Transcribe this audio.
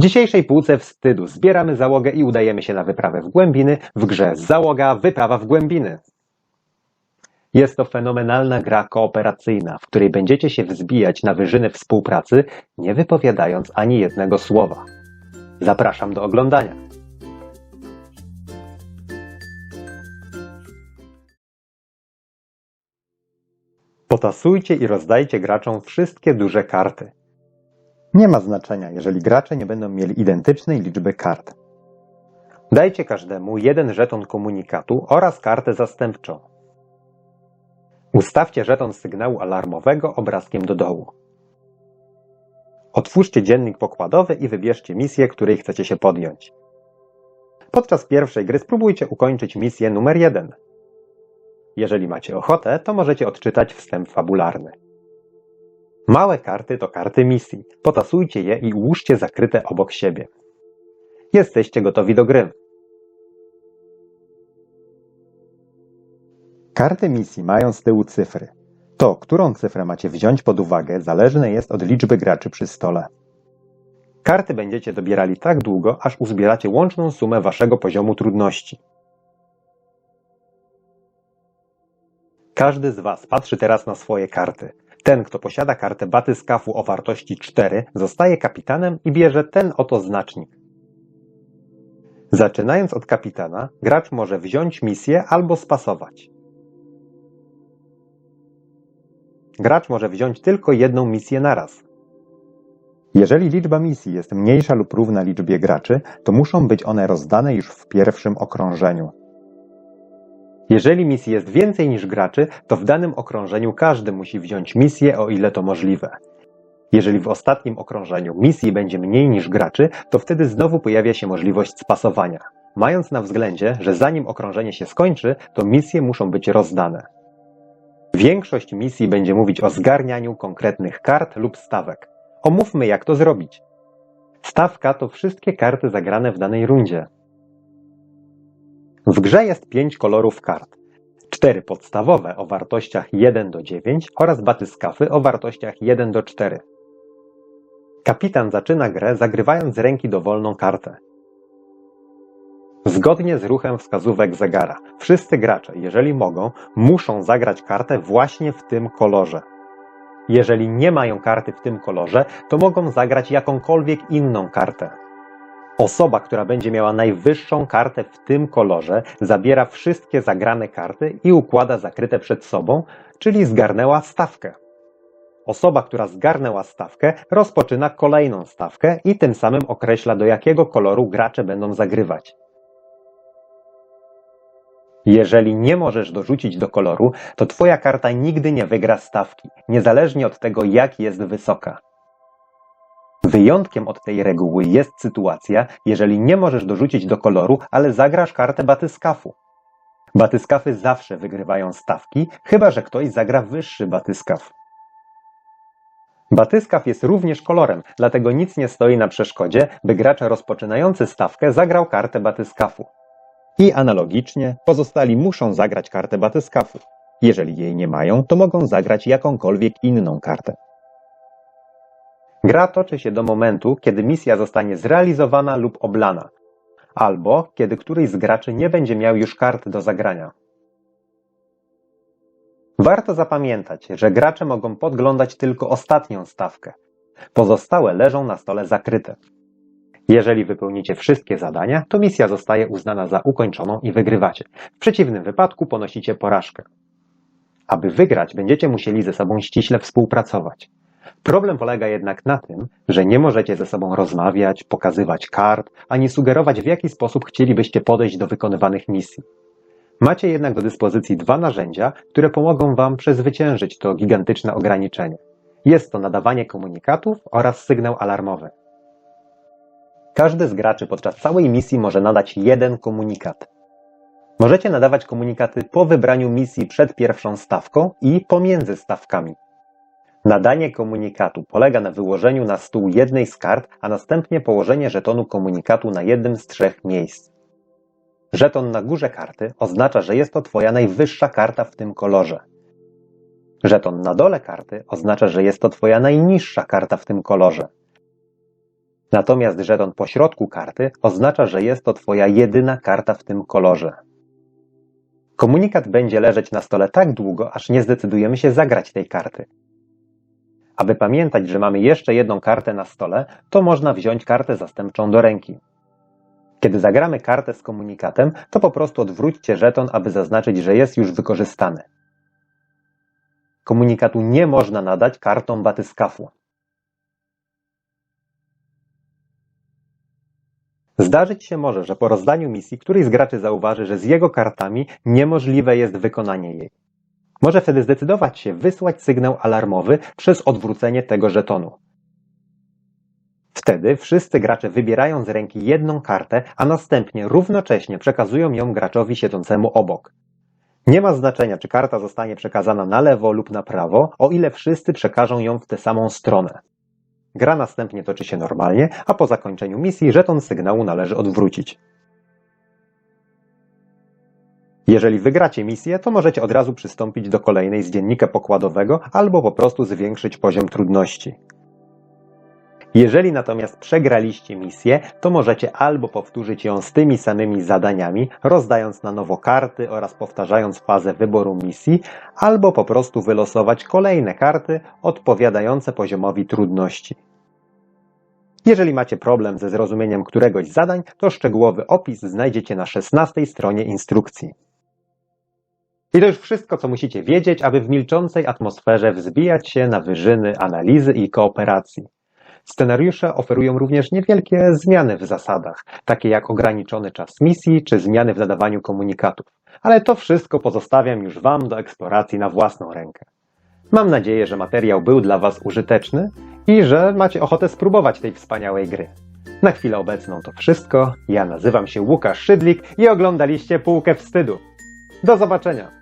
W dzisiejszej półce wstydu zbieramy załogę i udajemy się na wyprawę w głębiny w grze Załoga Wyprawa w głębiny. Jest to fenomenalna gra kooperacyjna, w której będziecie się wzbijać na wyżyny współpracy, nie wypowiadając ani jednego słowa. Zapraszam do oglądania. Potasujcie i rozdajcie graczom wszystkie duże karty. Nie ma znaczenia, jeżeli gracze nie będą mieli identycznej liczby kart. Dajcie każdemu jeden żeton komunikatu oraz kartę zastępczą. Ustawcie żeton sygnału alarmowego obrazkiem do dołu. Otwórzcie dziennik pokładowy i wybierzcie misję, której chcecie się podjąć. Podczas pierwszej gry spróbujcie ukończyć misję numer 1. Jeżeli macie ochotę, to możecie odczytać wstęp fabularny. Małe karty to karty misji. Potasujcie je i ułóżcie zakryte obok siebie. Jesteście gotowi do gry. Karty misji mają z tyłu cyfry. To, którą cyfrę macie wziąć pod uwagę, zależne jest od liczby graczy przy stole. Karty będziecie dobierali tak długo, aż uzbieracie łączną sumę waszego poziomu trudności. Każdy z was patrzy teraz na swoje karty. Ten, kto posiada kartę batyskafu o wartości 4, zostaje kapitanem i bierze ten oto znacznik. Zaczynając od kapitana, gracz może wziąć misję albo spasować. Gracz może wziąć tylko jedną misję naraz. Jeżeli liczba misji jest mniejsza lub równa liczbie graczy, to muszą być one rozdane już w pierwszym okrążeniu. Jeżeli misji jest więcej niż graczy, to w danym okrążeniu każdy musi wziąć misję, o ile to możliwe. Jeżeli w ostatnim okrążeniu misji będzie mniej niż graczy, to wtedy znowu pojawia się możliwość spasowania. Mając na względzie, że zanim okrążenie się skończy, to misje muszą być rozdane. Większość misji będzie mówić o zgarnianiu konkretnych kart lub stawek. Omówmy, jak to zrobić. Stawka to wszystkie karty zagrane w danej rundzie. W grze jest pięć kolorów kart. Cztery podstawowe o wartościach 1 do 9 oraz batyskafy o wartościach 1 do 4. Kapitan zaczyna grę zagrywając z ręki dowolną kartę. Zgodnie z ruchem wskazówek zegara, wszyscy gracze, jeżeli mogą, muszą zagrać kartę właśnie w tym kolorze. Jeżeli nie mają karty w tym kolorze, to mogą zagrać jakąkolwiek inną kartę. Osoba, która będzie miała najwyższą kartę w tym kolorze, zabiera wszystkie zagrane karty i układa zakryte przed sobą, czyli zgarnęła stawkę. Osoba, która zgarnęła stawkę, rozpoczyna kolejną stawkę i tym samym określa, do jakiego koloru gracze będą zagrywać. Jeżeli nie możesz dorzucić do koloru, to Twoja karta nigdy nie wygra stawki, niezależnie od tego, jak jest wysoka. Wyjątkiem od tej reguły jest sytuacja, jeżeli nie możesz dorzucić do koloru, ale zagrasz kartę batyskafu. Batyskafy zawsze wygrywają stawki, chyba że ktoś zagra wyższy batyskaf. Batyskaw jest również kolorem, dlatego nic nie stoi na przeszkodzie, by gracz rozpoczynający stawkę zagrał kartę batyskafu. I analogicznie pozostali muszą zagrać kartę batyskafu. Jeżeli jej nie mają, to mogą zagrać jakąkolwiek inną kartę. Gra toczy się do momentu, kiedy misja zostanie zrealizowana lub oblana, albo kiedy któryś z graczy nie będzie miał już kart do zagrania. Warto zapamiętać, że gracze mogą podglądać tylko ostatnią stawkę. Pozostałe leżą na stole zakryte. Jeżeli wypełnicie wszystkie zadania, to misja zostaje uznana za ukończoną i wygrywacie. W przeciwnym wypadku ponosicie porażkę. Aby wygrać, będziecie musieli ze sobą ściśle współpracować. Problem polega jednak na tym, że nie możecie ze sobą rozmawiać, pokazywać kart, ani sugerować w jaki sposób chcielibyście podejść do wykonywanych misji. Macie jednak do dyspozycji dwa narzędzia, które pomogą Wam przezwyciężyć to gigantyczne ograniczenie. Jest to nadawanie komunikatów oraz sygnał alarmowy. Każdy z graczy podczas całej misji może nadać jeden komunikat. Możecie nadawać komunikaty po wybraniu misji przed pierwszą stawką i pomiędzy stawkami. Nadanie komunikatu polega na wyłożeniu na stół jednej z kart, a następnie położenie żetonu komunikatu na jednym z trzech miejsc. Żeton na górze karty oznacza, że jest to Twoja najwyższa karta w tym kolorze. Żeton na dole karty oznacza, że jest to Twoja najniższa karta w tym kolorze. Natomiast żeton po środku karty oznacza, że jest to Twoja jedyna karta w tym kolorze. Komunikat będzie leżeć na stole tak długo, aż nie zdecydujemy się zagrać tej karty. Aby pamiętać, że mamy jeszcze jedną kartę na stole, to można wziąć kartę zastępczą do ręki. Kiedy zagramy kartę z komunikatem, to po prostu odwróćcie żeton, aby zaznaczyć, że jest już wykorzystany. Komunikatu nie można nadać kartom batyskafu. Zdarzyć się może, że po rozdaniu misji któryś z graczy zauważy, że z jego kartami niemożliwe jest wykonanie jej. Może wtedy zdecydować się wysłać sygnał alarmowy przez odwrócenie tego żetonu. Wtedy wszyscy gracze wybierają z ręki jedną kartę, a następnie równocześnie przekazują ją graczowi siedzącemu obok. Nie ma znaczenia, czy karta zostanie przekazana na lewo lub na prawo, o ile wszyscy przekażą ją w tę samą stronę. Gra następnie toczy się normalnie, a po zakończeniu misji żeton sygnału należy odwrócić. Jeżeli wygracie misję, to możecie od razu przystąpić do kolejnej z dziennika pokładowego albo po prostu zwiększyć poziom trudności. Jeżeli natomiast przegraliście misję, to możecie albo powtórzyć ją z tymi samymi zadaniami, rozdając na nowo karty oraz powtarzając fazę wyboru misji, albo po prostu wylosować kolejne karty odpowiadające poziomowi trudności. Jeżeli macie problem ze zrozumieniem któregoś zadań, to szczegółowy opis znajdziecie na 16 stronie instrukcji. I to już wszystko, co musicie wiedzieć, aby w milczącej atmosferze wzbijać się na wyżyny analizy i kooperacji. Scenariusze oferują również niewielkie zmiany w zasadach, takie jak ograniczony czas misji czy zmiany w nadawaniu komunikatów. Ale to wszystko pozostawiam już Wam do eksploracji na własną rękę. Mam nadzieję, że materiał był dla Was użyteczny i że macie ochotę spróbować tej wspaniałej gry. Na chwilę obecną to wszystko. Ja nazywam się Łukasz Szydlik i oglądaliście Półkę Wstydu. Do zobaczenia!